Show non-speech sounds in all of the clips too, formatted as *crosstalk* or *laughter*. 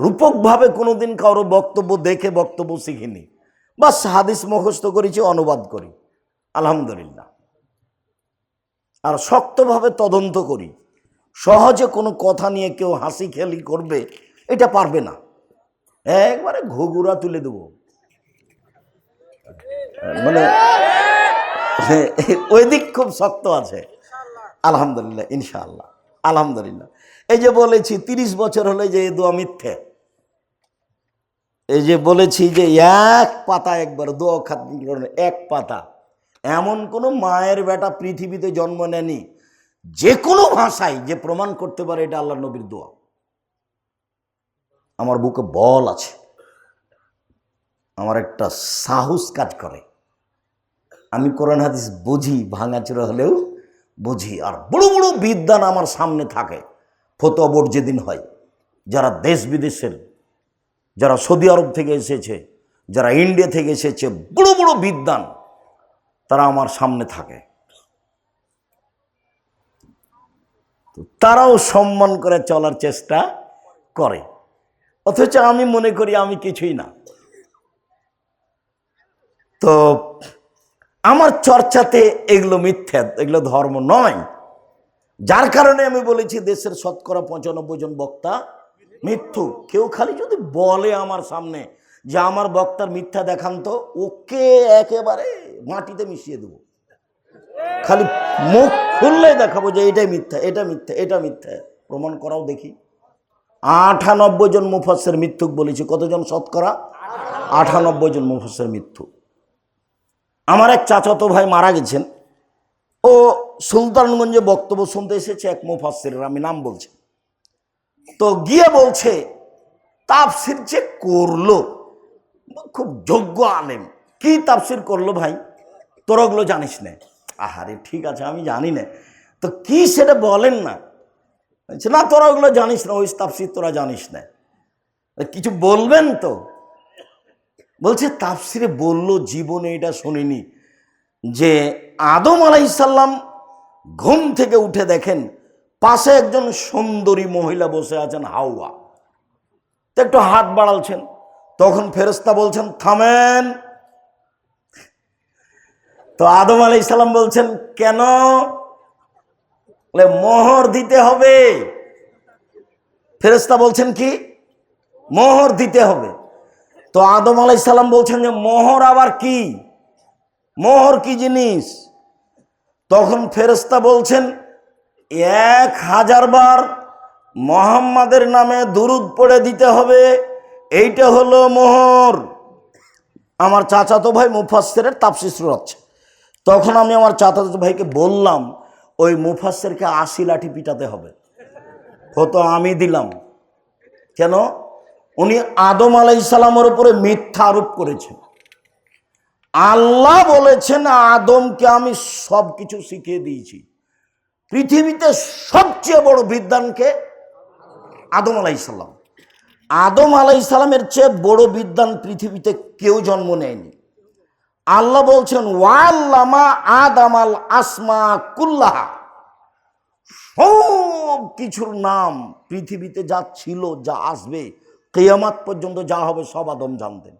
রূপকভাবে কোনোদিন কারও বক্তব্য দেখে বক্তব্য শিখিনি। বাস হাদিস মুখস্থ করেছি, অনুবাদ করি। আলহামদুলিল্লাহ। আর শক্তভাবে তদন্ত করি। সহজে কোনো কথা নিয়ে কেউ হাসি খেলি করবে, এটা পারবে না। একবারে ঘুঘুরা তুলে দেবো। মানে ওই দিক খুব শক্ত আছে। আলহামদুলিল্লাহ, ইনশাআল্লাহ, আলহামদুলিল্লাহ। এই যে বলেছি, তিরিশ বছর হলে যে এই দোয়া মিথ্যে। এই যে বলেছি যে এক পাতা একবার দোয়া খাত এক পাতা। এমন কোনো মায়ের বেটা পৃথিবীতে জন্ম নেয়নি, যে কোনো ভাষায় যে প্রমাণ করতে পারে এটা আল্লাহ নবীর দোয়া। আমার বুকে বল আছে। আমার একটা সাহস কাজ করে। আমি কোরআন হাদিস বুঝি, ভাঙাচোরা হলেও বুঝি, আর বড় বড় বিদ্যান আমার সামনে থাকে। ফতোয়া বোর্ড যেদিন হয়, যারা দেশ বিদেশের যারা সৌদি আরব থেকে এসেছে, যারা ইন্ডিয়া থেকে এসেছে, বড় বড় বিদ্যান তারা আমার সামনে থাকে। তারাও সম্মান করে চলার চেষ্টা করে। অথচ আমি মনে করি আমি কিছুই না। তো আমার চর্চাতে এগুলো মিথ্যা, এগুলো ধর্ম নয়। যার কারণে আমি বলেছি দেশের শতকরা পঁচানব্বই জন বক্তা মিথ্যু। কেউ খালি যদি বলে আমার সামনে যে আমার বক্তার মিথ্যা দেখান তো ওকে একেবারে মাটিতে মিশিয়ে দেবো। খালি মুখ খুললে দেখাবো যে এটাই মিথ্যা, এটা মিথ্যা এটা মিথ্যা। প্রমাণ করাও দেখি। আটানব্বই জন মুফাসের মিথ্যুক বলেছি। কতজন শতকরা? আটানব্বই জন মুফাসের মিথ্যুক। আমার এক চাচাতো ভাই মারা গেছেন। ও সুলতানগঞ্জে বক্তব্য শুনতে এসেছে এক মুফাসিরের আমি নাম বলছি। তো গিয়ে বলছে, তাফসির যে করল খুব যোগ্য আলেম। কি তাফসির করল ভাই? তোরা ওগুলো জানিস না। আহারে, ঠিক আছে, আমি জানি না। তো কি সেটা বলেন না? না তোরা ওগুলো জানিস না ওই তাফসির তোরা জানিস না। কিছু বলবেন তো? বলছে, তাফসিরে বলল, জীবনে এটা শুনিনি। যে আদম আলাইসাল্লাম ঘুম থেকে উঠে দেখেন পাশে একজন সুন্দরী মহিলা বসে আছেন, হাওয়া। তো একটু হাত বাড়ালছেন। তখন ফেরেস্তা বলছেন, থামেন। তো আদম আলাইসাল্লাম বলছেন, কেন? মোহর দিতে হবে। ফেরেস্তা বলছেন, কি? মোহর দিতে হবে। তো আদম আলাইসাল্লাম বলছেন যে, মোহর আবার কি? মোহর কি জিনিস? তখন ফেরেস্তা বলছেন এক হাজার বার মোহাম্মদের নামে দুরুদ পড়ে দিতে হবে। এইটা হলো মোহর। আমার চাচাতো ভাই মুফাসের তাপসি শুরুচ্ছে তখন আমি আমার চাচাতো ভাইকে বললাম, ওই মুফাসেরকে আশি লাঠি পিটাতে হবে। হতো আমি দিলাম। কেন? উনি আদম আলাইসালামের উপরে মিথ্যা আরোপ করেছেন। আল্লাহ বলেছেন, আদমকে আমি সব কিছু শিখিয়ে দিয়েছি। পৃথিবীতে সবচেয়ে বড় বিদ্যানকে আদম আলাইসাল্লাম আদম আলাইসাল্লামের চেয়ে বড় বিদ্যান পৃথিবীতে কেউ জন্ম নেয়নি। আল্লাহ বলছেন ওয়াল্লামা আদাম আল আসমা কুল্লাহা। সব কিছুর নাম পৃথিবীতে যা ছিল, যা আসবে, কেয়ামাত পর্যন্ত যা হবে, সব আদম জানতেন।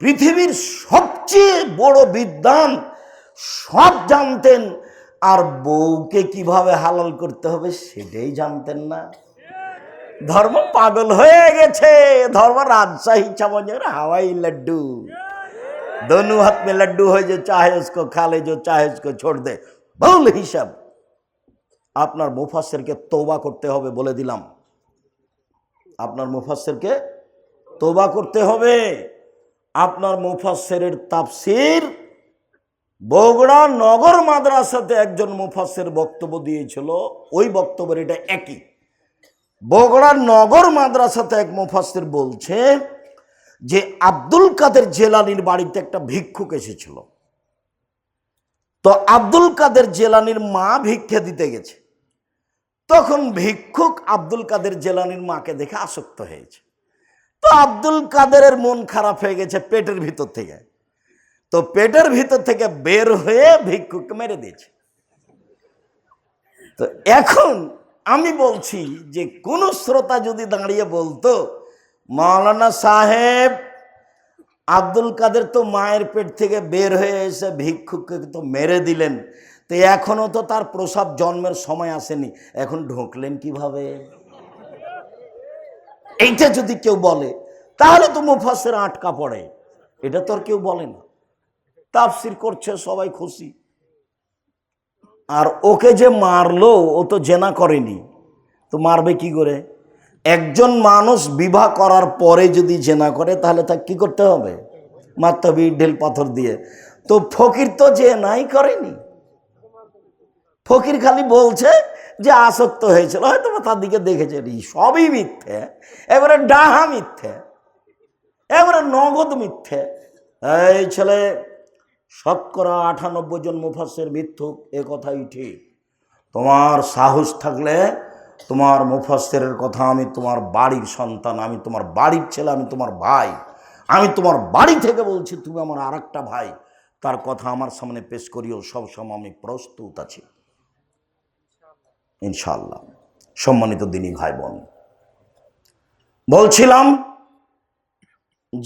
পৃথিবীর সবচেয়ে বড় বিদ্যান সব জানতেন আর বউকে কিভাবে হালাল করতে হবে সেটাই জানতেন না ধর্ম পাগল হয়ে গেছে ধর্ম রাজশাহী চামচের হাওয়াই লাড্ডু दोनों हाथ में लड्डू हो जो चाहे उसको खा ले जो चाहे उसको छोड़ दे ভুল হিসাব আপনার মুফাসেরকে তৌবা করতে হবে বলে দিলাম আপনার মুফাসেরকে তৌবা করতে হবে আপনার মুফাসেরের তাফসির বগুড়া নগর মাদ্রাসাতে একজন মুফাসের বক্তব্য দিয়েছিল, ওই বক্তব্যের এটা একই। বগুড়া নগর মাদ্রাসাতে এক মুফাসের বলছে যে, আব্দুল কাদের জেলানির বাড়িতে একটা ভিক্ষুক এসেছিল। তো আব্দুল কাদের জেলানির মা ভিক্ষা দিতে গেছে। তখন ভিক্ষুক আব্দুল কাদের জেলানির মাকে দেখে আসক্ত হয়েছে। তো আব্দুল কাদেরের মন খারাপ হয়ে গেছে পেটের ভিতর থেকে। তো পেটের ভিতর থেকে বের হয়ে ভিক্ষুককে মেরে দিয়েছে। তো এখন আমি বলছি যে কোন শ্রোতা যদি দাঁড়িয়ে বলতো, মাওলানা সাহেব, আব্দুল কাদের তো মায়ের পেট থেকে বের হয়ে এসে ভিক্ষুককে তো মেরে দিলেন, তো এখনও তো তার প্রসাব জন্মের সময় আসেনি, এখন ঢুকলেন কীভাবে? এইটা যদি কেউ বলে, তাহলে তো মুফাসের আটকা পড়ে, এটা তো আর কেউ বলে না। তাফসির করছে, সবাই খুশি। আর ওকে যে মারলো, ও তো জেনা করেনি। তো মারবে কি করে? একজন মানুষ বিবাহ করার পরে যদি জেনা করে, তাহলে তাকে কি করতে হবে? মারতে হবে ঢেল পাথর দিয়ে। তো ফকির তো যে নাই করেনি। ফকির খালি বলছে যে আসক্ত হয়েছিল, হয়তো তার দিকে দেখেছে। সবই মিথ্যে এবারে ডাহা মিথ্যে এবারে নগদ মিথ্যে। এই ছেলে শতকরা আটানব্বই জন মুফাসের মিথ্যুক, এ কথাই ঠিক। তোমার সাহস থাকলে তোমার মুফাসের কথা আমি তোমার বাড়ির সন্তান, আমি তোমার বাড়ির ছেলে, আমি তোমার ভাই, আমি তোমার বাড়ি থেকে বলছি, তুমি আমার আর ভাই, তার কথা আমার সামনে পেশ করিও সবসময় আমি প্রস্তুত আছি। ইনশাল্লাহ সম্মানিত দিনী ভাই বোন বলছিলাম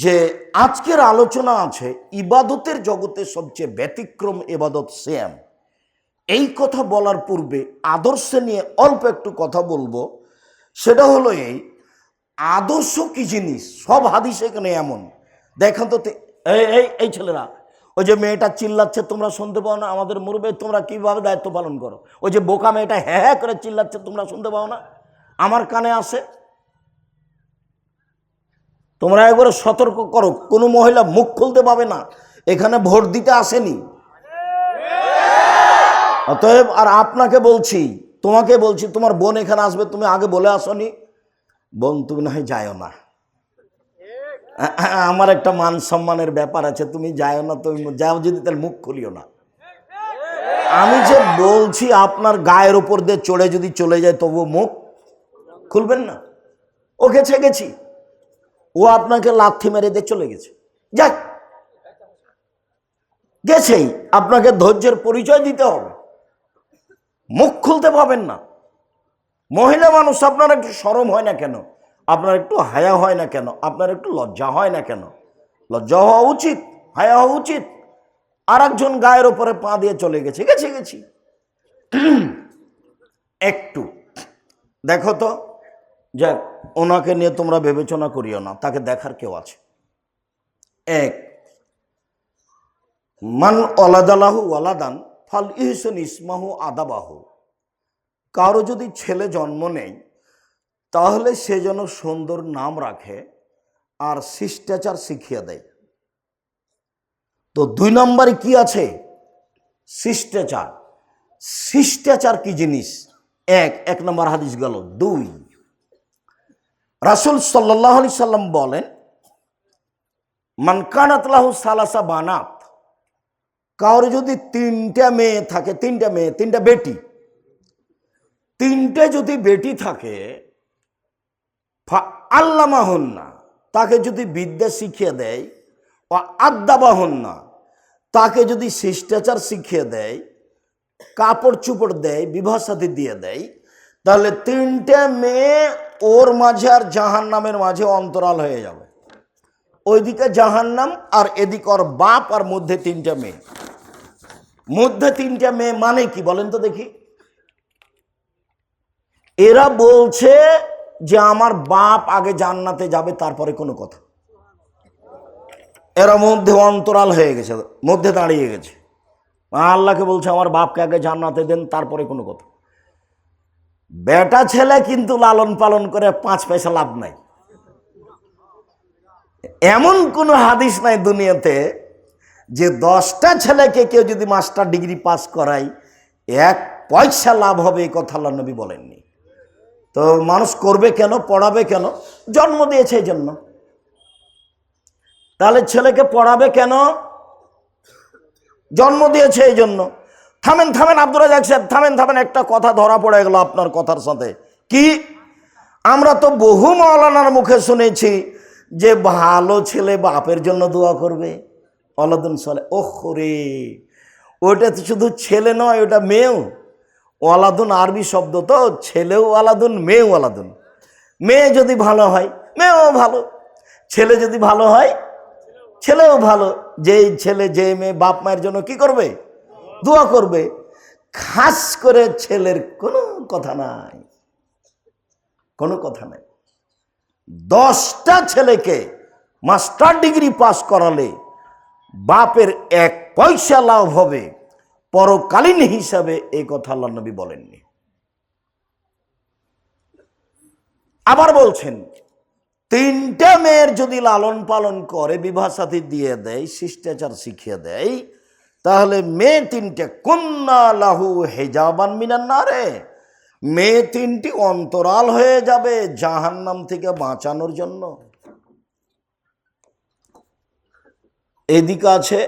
যে আজকের আলোচনা আছে, ইবাদতের জগতে সবচেয়ে ব্যতিক্রম ইবাদত শ্যাম এই কথা বলার পূর্বে আদর্শ নিয়ে অল্প একটু কথা বলব। সেটা হলো এই, আদর্শ কি জিনিস? সব হাদিস এখানে এমন। দেখেন তো এই এই এই ছেলেরা, ওই যে মেয়েটা চিল্লাচ্ছে, তোমরা শুনতে পাও না আমাদের মুরবে তোমরা কীভাবে দায়িত্ব পালন করো? ওই যে বোকা মেয়েটা হ্যাঁ হ্যাঁ করে চিল্লাচ্ছে, তোমরা শুনতে পাও না? আমার কানে আসে তোমরা একবারে সতর্ক করো, কোনো মহিলা মুখ খুলতে পাবে না। এখানে ভোট দিতে আসেনি। অতএব, আর আপনাকে বলছি, তোমাকে বলছি, তোমার বোন এখানে আসবে, তুমি আগে বলে আসনি। বোন, তুমি না হয় যায়ও না। আমার একটা মান সম্মানের ব্যাপার আছে, তুমি যায়ও না, তুমি যাও যদি, তাহলে মুখ খুলিও না। আমি যে বলছি, আপনার গায়ের ওপর দিয়ে চড়ে যদি চলে যায় তবু মুখ খুলবেন না। ওকে গেছি ও আপনাকে লাথি মেরে দিয়ে চলে গেছে। যাক, গেছেই। আপনাকে ধৈর্যের পরিচয় দিতে হবে। মুখ খুলতে পাবেন না। মহিলা মানুষ, আপনার একটু সরম হয় না কেন? আপনার একটু হায়া হয় না কেন? আপনার একটু লজ্জা হয় না কেন? লজ্জা হওয়া উচিত, হায়া হওয়া উচিত। আর একজন গায়ের ওপরে পা দিয়ে চলে গেছে। গেছে, গেছি। একটু। দেখো তো যাক, ওনাকে নিয়ে তোমরা বিবেচনা করিও না, তাকে দেখার কেউ আছে? এক, মান অলাদালাহু ওয়ালাদান ফাল ইহসন ইসমাহু আদাবাহু। কারও যদি ছেলে জন্ম নেয়, তাহলে সে যেন সুন্দর নাম রাখে আর শিষ্টাচার শিখিয়ে দেয়। তো দুই নম্বরে কি আছে? শিষ্টাচার। শিষ্টাচার কি জিনিস? এক এক নম্বর হাদিস গেল। দুই রাসুল সাল্লাহ আলি সাল্লাম বলেন মানকানাতলাহু সালাসা বানাত কারোর যদি তিনটা মেয়ে থাকে, তিনটা মেয়ে, তিনটা বেটি, তিনটে যদি বেটি থাকে আল্লামা হন না তাকে যদি বিদ্যা শিখিয়ে দেয় ও আদ্দাবা হন না তাকে যদি শিষ্টাচার শিখিয়ে দেয়, কাপড় চুপড় দেয়, বিবাহ সাথী দিয়ে দেয়, তাহলে তিনটে মেয়ে ওর মাঝে আর জাহান নামের মাঝে অন্তরাল হয়ে যাবে। ওইদিকে জাহান্নাম আর এদিক ওর বাপ আর মধ্যে তিনটা মেয়ে। মধ্যে তিনটা মেয়ে মানে কি বলেন তো দেখি। এরা বলছে যে আমার বাপ আগে জান্নাতে যাবে, তারপরে কোনো কথা। এরা মধ্যে অন্তরাল হয়ে গেছে, মধ্যে দাঁড়িয়ে গেছে। আল্লাহকে বলছে, আমার বাপকে আগে জান্নাতে দেন, তারপরে কোনো কথা। বেটা ছেলে কিন্তু লালন পালন করে পাঁচ পয়সা লাভ নাই। এমন কোনো হাদিস নাই দুনিয়াতে যে দশটা ছেলেকে কেউ যদি মাস্টার ডিগ্রি পাস করায়, এক পয়সা লাভ হবে এই কথা আল্লাহ নবী বলেননি। তো মানুষ করবে কেন, পড়াবে কেন? জন্ম দিয়েছে এই জন্য। তাহলে ছেলেকে পড়াবে কেন? জন্ম দিয়েছে এই জন্য। থামেন থামেন আব্দুল রাজাক সাহেব, থামেন থামেন, একটা কথা ধরা পড়ে গেল আপনার কথার সাথে। কি? আমরা তো বহু মৌলানার মুখে শুনেছি যে ভালো ছেলে বাপের জন্য দোয়া করবে। অলাদুন সালে ওহ রে ওটা তো শুধু ছেলে নয় ওটা মেয়েও। ওয়ালাদুন আরবি শব্দ তো, ছেলেও আলাদুন মেয়েও আলাদুন মেয়ে যদি ভালো হয়, মেয়েও ভালো। ছেলে যদি ভালো হয়, ছেলেও ভালো। যেই ছেলে যে মেয়ে বাপ মায়ের জন্য কি করবে? দোয়া করবে। খাস করে ছেলের কোনো কথা নাই। কোনো কথা নাই। দশটা ছেলেকে মাস্টার ডিগ্রি পাস করালে বাপের এক পয়সা লাভ হবে। পরকালীন হিসাবে এই কথা আল্লাহ নবী বলেননি। আবার বলছেন, তিনটা মেয়ের যদি লালন পালন করে, বিবাহ সাথী দিয়ে দেয়, শিষ্টাচার শিখিয়ে দেয় তাহলে মেয়ে তিনটে কন্যা লাহু হেজাবান মিনান না রে মেয়ে তিনটি অন্তরাল হয়ে যাবে জাহান্নাম থেকে বাঁচানোর জন্য। এদিকে আছে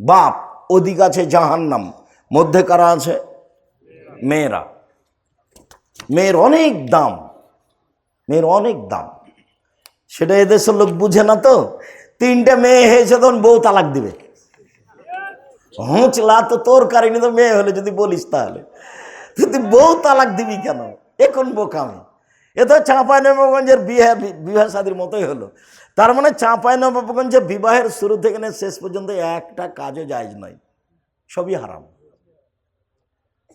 বাপ, ওদিক আছে জাহান্নাম। মধ্যে কারা আছে? মেয়েরা। মেয়ের অনেক দাম। মেয়ের অনেক দাম। সেটা এদেশের লোক বুঝে না তো? তিনটে মেয়ে হয়েছে তখন বউ তালাক দিবে। হুঁচলা তো তোর কারণে তো মেয়ে হলে যদি বলিস তাহলে। তুই বউ তালাক দিবি কেন? এখন বোকামি? এ তো চাঁপাই নবাবগঞ্জের বিয়ে, বিবাহ শাদির মতোই হলো। তার মানে চাঁপাই নবাবগঞ্জে বিবাহের শুরু থেকে শেষ পর্যন্ত একটা কাজও জায়জ নয়। সবই হারাম।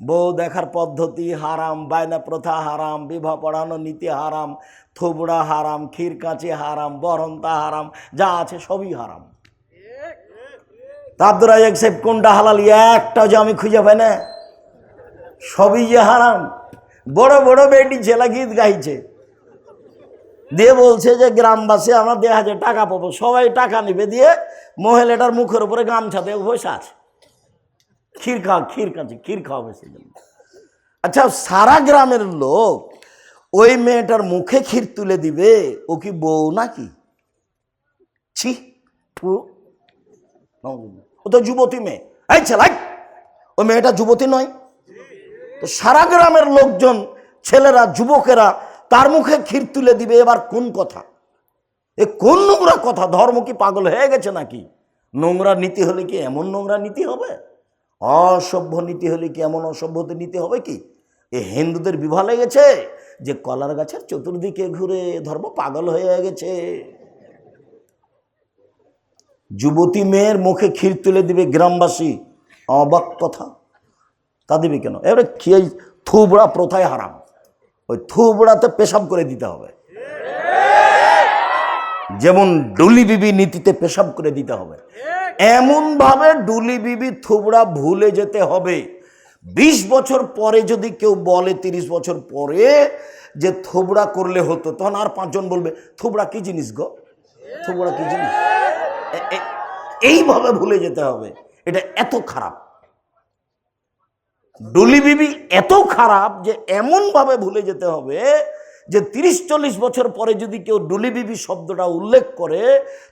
বউ দেখার পদ্ধতি হারাম, বায়না প্রথা হারাম, বিবাহ পড়ানো নীতি হারাম, থুবড়া হারাম ক্ষীর কাঁচি হারাম, বরন্তা হারাম, যা আছে সবই হারাম। তা আব্দুর রাজাক সাহেব, কোনটা হালাল? একটা যে আমি খুঁজে পাই না। সবই যে হারাম। বড় বড় বেটি ছেলে গীত গাইছে। দিয়ে বলছে যে, গ্রামবাসী, আমরা দেড় হাজার টাকা পাবো। সবাই টাকা নিবে দিয়ে মহিলাটার মুখের উপরে গামছা দিয়ে বসে আছে। ক্ষীর খাওয়া, ক্ষীর খাচ্ছে, ক্ষীর খাওয়াবে সেজন্য। আচ্ছা সারা গ্রামের লোক ওই মেয়েটার মুখে ক্ষীর তুলে দিবে? ও কি বউ নাকি? ছি ফু। ও তো যুবতী মেয়ে। এই ছেলাই ও মেয়েটা যুবতী নয়। তো সারা গ্রামের লোকজন, ছেলেরা, যুবকেরা তার মুখে ক্ষীর তুলে দিবে, এবার কোন কথা? এ কোন নোংরা কথা? ধর্ম কি পাগল হয়ে গেছে নাকি? নোংরা নীতি হলে কি এমন নোংরা নীতি হবে? অসভ্য নীতি হলে কি এমন অসভ্যতে নীতি হবে কি? এ হিন্দুদের বিবাহ লেগেছে যে কলার গাছের চতুর্দিকে ঘুরে ধর্ম পাগল হয়ে গেছে। যুবতী মেয়ের মুখে ক্ষীর তুলে দিবে গ্রামবাসী। অবাক কথা। তা দিবে কেন? এবারে খেয়ে থুবড়া প্রথায় হারাম। ওই থুবড়াতে পেশাব করে দিতে হবে। যেমন ডুলি বিবি নীতিতে পেশাব করে দিতে হবে। এমন ভাবে ডুলি বিবি থুবড়া ভুলে যেতে হবে। বিশ বছর পরে যদি কেউ বলে, তিরিশ বছর পরে যে থুবড়া করলে হতো, তখন আর পাঁচজন বলবে, থুবড়া কি জিনিস গো? থুবড়া কি জিনিস? এইভাবে ভুলে যেতে হবে। এটা এত খারাপ। ডুলি বিবি এত খারাপ যে এমনভাবে ভুলে যেতে হবে যে তিরিশ চল্লিশ বছর পরে যদি কেউ ডুলি বিবি শব্দটা উল্লেখ করে,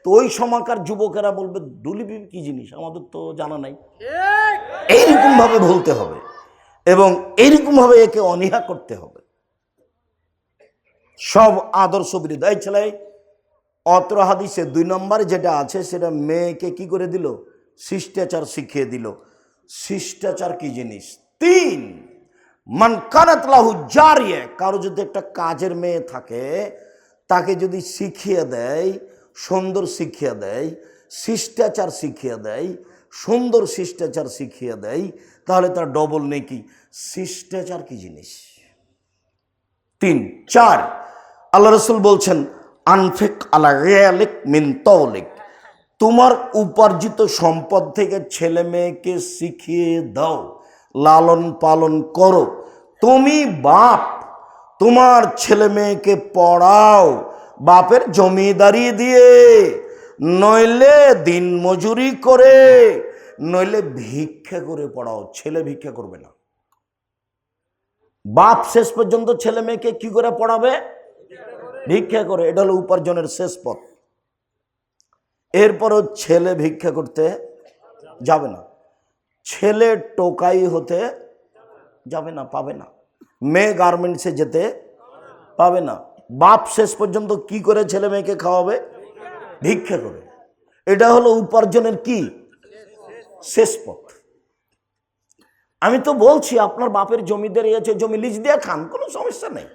তো ওই সময়কার যুবকেরা বলবে, ডুলি বিবি কি জিনিস? আমাদের তো জানা নাই। এইরকমভাবে ভুলতে হবে এবং এইরকমভাবে একে অনীহা করতে হবে। সব আদর্শ বিরোধী। ছেলে অত্র হাদিসে দুই নম্বরে যেটা আছে, সেটা মেয়েকে কি করে দিল? শিষ্টাচার শিখিয়ে দিল। শিষ্টাচার কি জিনিস? তিন, মান কানাত লাহু জারিয়ে, কারও যদি একটা কাজের মেয়ে থাকে, তাকে যদি শিখিয়ে দেয়, সুন্দর শিখিয়ে দেয়, শিষ্টাচার শিখিয়ে দেয়, সুন্দর শিষ্টাচার শিখিয়ে দেয়, তাহলে তার ডবল নেকি শিষ্টাচার কি জিনিস? তিন, চার, আল্লাহ রসুল বলছেন আনফেক আলা রেয়ালিক মিন তৌলিক। তোমার উপার্জিত সম্পদ থেকে ছেলে মেয়েকে শিখিয়ে দাও, লালন পালন করো। তুমি বাপ, তোমার ছেলে মেয়েকে পড়াও, বাপের জমিদারি দিয়ে। নইলে দিন মজুরি করে, নইলে ভিক্ষা করে পড়াও, ছেলে ভিক্ষা করবে না। বাপ শেষ পর্যন্ত ছেলে মেয়েকে কি করে পড়াবে? ভিক্ষা করে, এটা হলো উপার্জনের শেষ পথ। এরপরও ছেলে ভিক্ষা করতে যাবে না। ছেলে টোকাই হতে যাবে না, পাবে না। মেয়ে গার্মেন্টসে যেতে পাবে না। বাপ শেষ পর্যন্ত কি করে ছেলে মেয়েকে খাওয়াবে? ভিক্ষা করে। এটা হলো উপার্জনের কি? শেষ পথ। আমি তো বলছি, আপনার বাপের জমিদারি আছে, জমি লিজ দিয়ে খান, কোনো সমস্যা নেই।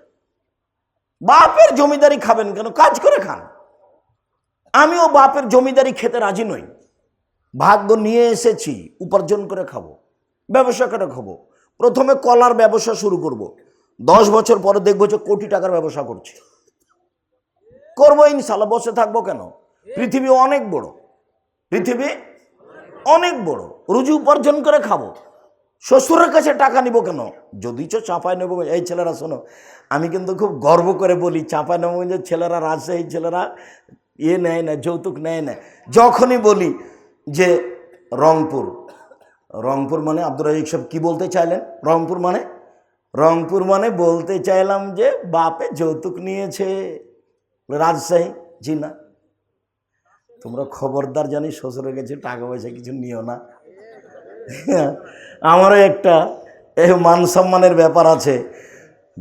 বাপের জমিদারি খাবেন কেন? কাজ করে খান। আমিও বাপের জমিদারি খেতে রাজি নই। ভাগ্য নিয়ে এসেছি, উপার্জন করে খাব, ব্যবসা করে খাব। প্রথমে কলার ব্যবসা শুরু করব। দশ বছর পরে দেখব যে কোটি টাকার ব্যবসা করছি। করব ইনশাল্লাহ বসে থাকব কেন? পৃথিবী অনেক বড়। পৃথিবী অনেক বড়। রুজি উপার্জন করে খাব। শ্বশুরের কাছে টাকা নিব কেন? যদি চো চাপায় নেব, এই ছেলেরা শোনো, আমি কিন্তু খুব গর্ব করে বলি চাপায় নেব যে ছেলেরা রাজশাহী ছেলেরা ইয়ে নেয় না, যৌতুক নেয় না। যখনই বলি যে রংপুর রংপুর মানে আব্দুর রাজিক সাহেব কী বলতে চাইলেন? রংপুর মানে? রংপুর মানে বলতে চাইলাম যে বাপে যৌতুক নিয়েছে। রাজশাহী? জি না। তোমরা খবরদার জানি শ্বশুরের কাছে টাকা পয়সা কিছু নিও না। *laughs* আমারও একটা মান সম্মানের ব্যাপার আছে।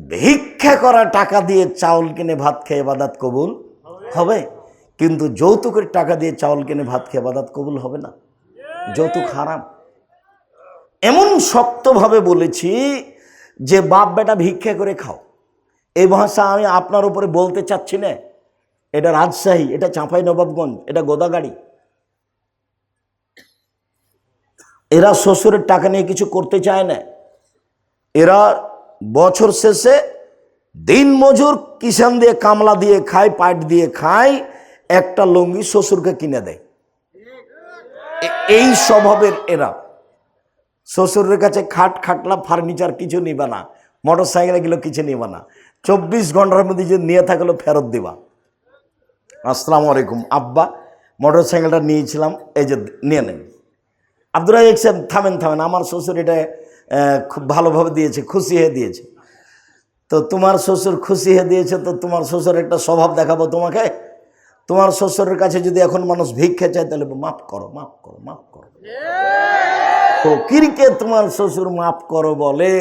ভিক্ষা করা টাকা দিয়ে চাউল কিনে ভাত খেয়ে বাদাত কবুল হবে? কিন্তু যৌতুকের টাকা দিয়ে চাউল কিনে ভাত খেয়ে বাদাত কবুল হবে না। যৌতুক হারাম। এমন শক্তভাবে বলেছি যে, বাপ বেটা, ভিক্ষা করে খাও। এই ভাষা আমি আপনার উপরে বলতে চাচ্ছি না। এটা রাজশাহী, এটা চাঁপাই নবাবগঞ্জ এটা গোদাগাড়ি। এরা শ্বশুরের টাকা নিয়ে কিছু করতে চায় না। এরা বছর শেষে দিন মজুর কিষান দিয়ে কামলা দিয়ে খায়, পাট দিয়ে খায়, একটা লুঙ্গি শ্বশুরকে কিনে দেয়। এই স্বভাবের এরা। শ্বশুরের কাছে খাট, খাটলা, ফার্নিচার কিছু নিবে না। মোটর সাইকেল এগুলো কিছু নিবে না। চব্বিশ ঘণ্টার মধ্যে যে নিয়ে থাকল ফেরত দিবা। আসসালামু আলাইকুম। আব্বা মোটর সাইকেলটা নিয়েছিলাম, এই যে, নিয়ে নেন। আব্দুর রাজাক সাহেব থামেন থামেন। আমার শ্বশুর এটা খুব ভালোভাবে দিয়েছে, খুশি হয়ে দিয়েছে। তো তোমার শ্বশুর খুশি হয়ে দিয়েছে, তো তোমার শ্বশুর একটা স্বভাব দেখাবো তোমাকে। তোমার শ্বশুরের কাছে যদি এখন মানুষ ভিক্ষা চায়, তাহলে মাফ করো মাফ করো মাফ করো। ফকিরকে তোমার শ্বশুর মাফ করো বলে?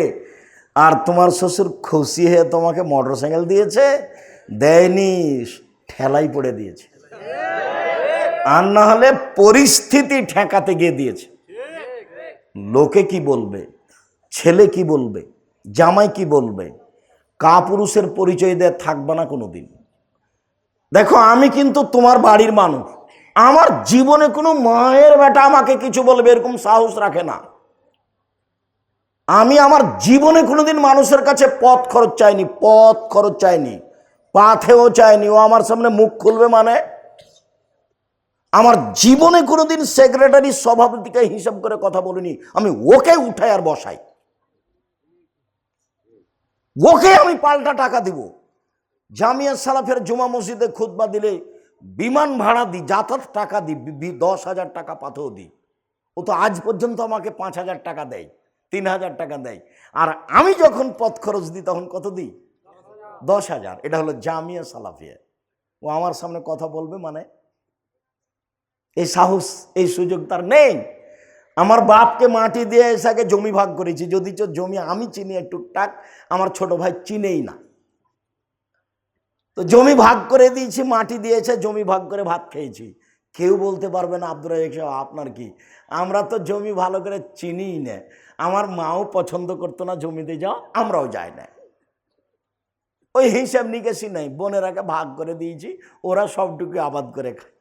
আর তোমার শ্বশুর খুশি হয়ে তোমাকে মোটর সাইকেল দিয়েছে, দেয়নি, ঠেলাই পড়ে দিয়েছে। আর না হলে পরিস্থিতি ঠেকাতে গিয়ে দিয়েছে। লোকে কি বলবে? ছেলে কি বলবে? জামাই কি বলবে? কাপুরুষের পরিচয় দেয় থাকবে না কোনো দিন দেখো, আমি কিন্তু তোমার বাড়ির মানুষ। আমার জীবনে কোনো মায়ের বেটা আমাকে কিছু বলবে এরকম সাহস রাখে না। আমি আমার জীবনে কোনোদিন মানুষের কাছে পথ খরচ চাইনি, পথ খরচ চাইনি, পাথেও চাইনি। ও আমার সামনে মুখ খুলবে মানে? আমার জীবনে কোনোদিন সেক্রেটারি সভাপতিকে হিসাব করে কথা বলিনি। আমি ওকে উঠাই আর বসাই। ওকে আমি পাল্টা টাকা দিব। জামিয়া সালাফের জুমা মসজিদে খুতবা দিলে বিমান ভাড়া দিই যাতায়াত টাকা দিই দশ হাজার টাকা পাথেও দিই ও তো আজ পর্যন্ত আমাকে পাঁচ হাজার টাকা দেয়, তিন হাজার টাকা দেয়। আর আমি যখন পথ খরচ দিই, তখন কত দিই? দশ হাজার। এটা হলো জামিয়া সালাফিয়া। ও আমার সামনে কথা বলবে মানে এই সাহস, এই সুযোগ তার নেই। আমার বাপকে মাটি দিয়ে এসাকে জমি ভাগ করেছি। যদি জমি আমি চিনি টুকটাক আমার ছোট ভাই চিনেই না। তো জমি ভাগ করে দিয়েছি, মাটি দিয়েছে জমি ভাগ করে ভাত খেয়েছি। কেউ বলতে পারবে না, আব্দুর রাজাক সাহেব, আপনার কি? আমরা তো জমি ভালো করে চিনিই না। আমার মাও পছন্দ করতো না জমিতে যাও আমরাও যাই না। ওই হিসাব নিকেশই নাই। বোনেরাকে ভাগ করে দিয়েছি, ওরা সবটুকু আবাদ করে খায়।